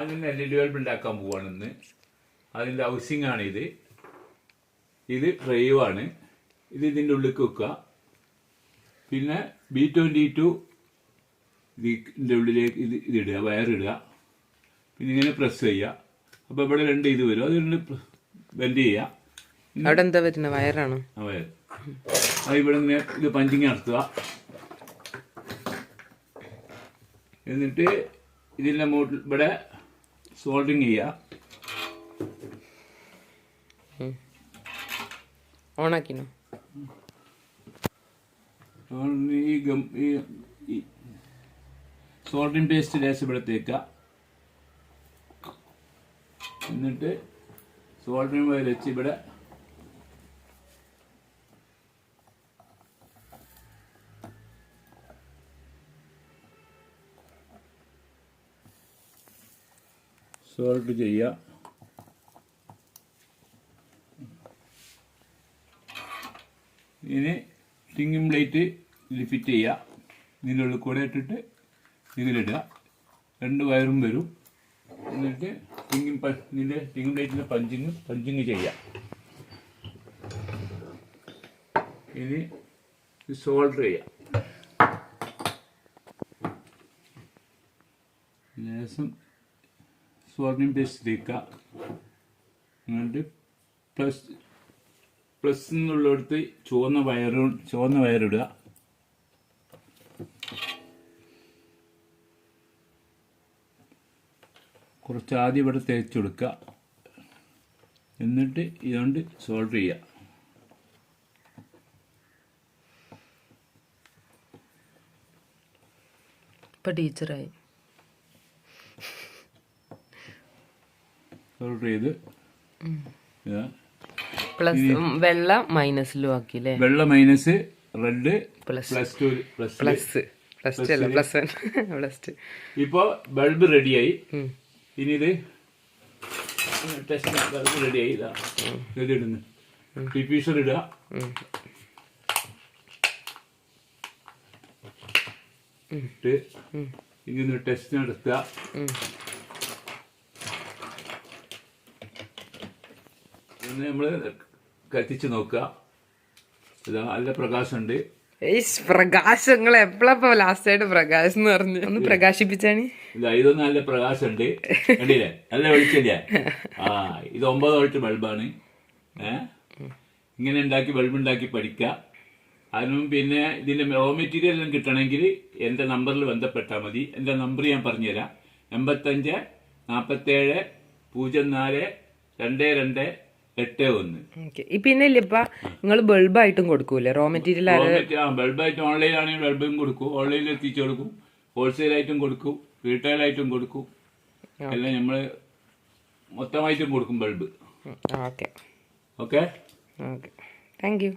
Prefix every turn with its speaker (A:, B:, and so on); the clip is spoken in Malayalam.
A: അതിന് എൽ ഇ ഡി ബൾബ് ഉണ്ടാക്കാൻ പോവാണ് ഇന്ന് അതിന്റെ ഹൗസിംഗ് ആണ് ഇത്. ഇത് ഡ്രൈവ് ആണ് ഇത് ഇതിന്റെ ഉള്ളിലേക്ക് വെക്കുക. പിന്നെ ബി ട്വന്റി ടു ഇതിന്റെ ഉള്ളിലേക്ക് ഇത് ഇതിടുക വയറിടുക. പിന്നെ ഇങ്ങനെ പ്രസ് ചെയ്യുക. അപ്പോൾ ഇവിടെ രണ്ട് ഇത് വരും. അത് രണ്ട് ബെൻഡ് ചെയ്യുക.
B: അവിടെ എന്താ വരുന്ന വയറാണോ?
A: ആ വയർ അത് ഇവിടെ ഇങ്ങനെ ഇത് പഞ്ചിങ് നടത്തുക. എന്നിട്ട് ഇതിന്റെ മുകളിൽ ഇവിടെ സോൾഡിങ് ചെയ്യുക
B: ഓണാക്കിനോ?
A: ഈ ഗം ഈ സോൾഡിങ് പേസ്റ്റ് ലേശം ഇവിടെ എന്നിട്ട് സോൾഡിങ് വെച്ച് ഇവിടെ സോൾട്ട് ചെയ്യുക ഇനി ടിങ്ങിങ് പ്ലേറ്റ് ഫിറ്റ് ചെയ്യുക ഇതിന്റെ കൂടെ ഇട്ടിട്ട് ഇതിലിടുക. രണ്ട് വയറും വരും. എന്നിട്ട് ടിങ്ങിങ് ഇതിന്റെ ടിങ്ങിങ് പ്ലേറ്റിന്റെ പഞ്ചിങ് പഞ്ചിങ് ചെയ്യുക ഇനി സോൾഡർ ചെയ്യുക ലേശം സോൾഡിങ് പേസ്റ്റ് അങ്ങനെ പ്ലസ് പ്ലസ് എന്നുള്ളിടത്ത് ചുവന്ന വയറ് ചുവന്ന വയറിടുക. കുറച്ച് ആദ്യം ഇവിടെ തേച്ച് കൊടുക്കുക എന്നിട്ട് ഇതുകൊണ്ട് സോൾഡർ ചെയ്യുക.
B: ഇപ്പം ടീച്ചറായി
A: സോൾഡർ ചെയ്ത്.
B: പ്ലസ് വെള്ള മൈനസിലും ആക്കി അല്ലേ
A: വെള്ള minus red
B: plus
A: plus to plus
B: അല്ല പ്ലസ് പ്ലസ് ടു
A: ഇപ്പോൾ ബൾബ് റെഡിയായി. ഇനി ഇത് ടെസ്റ്റ് ബൾബ് റെഡിയായി. ഇതാ. ഇത് ഇടുന്നു. ഡിഫ്യൂസർ ഇടുക. ഇട്ട് ഇങ്ങനെ ടെസ്റ്റ് നടത്തുക. പിന്നെ നമ്മൾ കത്തിച്ച് നോക്കുക. ഇതാ നല്ല പ്രകാശമുണ്ട്.
B: പ്രകാശങ്ങൾ എപ്പോഴപ്പോ ലാസ്റ്റ് ആയിട്ട് പ്രകാശം എന്ന് പറഞ്ഞു? ഒന്ന് പ്രകാശിപ്പിച്ചാണ്?
A: ഇതാ ഇതൊന്നും നല്ല പ്രകാശമുണ്ട്. കണ്ടില്ലേ? നല്ല വെളിച്ചല്ലേ? ആ ഇത് ഒമ്പത് വോൾട്ട് ബൾബാണ്. ഏ? ഇങ്ങനെ ഉണ്ടാക്കി ബൾബ് ഉണ്ടാക്കി പഠിക്കുക. അതിനും പിന്നെ ഇതിന്റെ റോ മെറ്റീരിയൽ എല്ലാം കിട്ടണമെങ്കിൽ എന്റെ നമ്പറിൽ ബന്ധപ്പെട്ടാൽ മതി. എന്റെ നമ്പർ ഞാൻ പറഞ്ഞുതരാം. എൺപത്തഞ്ച് നാൽപ്പത്തേഴ് പൂജ്യം നാല് രണ്ട് രണ്ട് എട്ട് ഒന്ന്.
B: പിന്നെ ഇല്ല ഇപ്പൊ നിങ്ങൾ ബൾബായിട്ടും കൊടുക്കൂലേ റോ മെറ്റീരിയൽ
A: ബൾബായിട്ട് ഓൺലൈൻ ആണെങ്കിൽ ബൾബും കൊടുക്കും ഓൺലൈനിൽ എത്തിച്ചു കൊടുക്കും. ഹോൾസെയിൽ ആയിട്ടും കൊടുക്കും. റീറ്റെയിൽ ആയിട്ടും കൊടുക്കും എല്ലാം നമ്മൾ മൊത്തമായിട്ടും കൊടുക്കും bulb.
B: Okay.
A: Okay?
B: Okay. Thank you.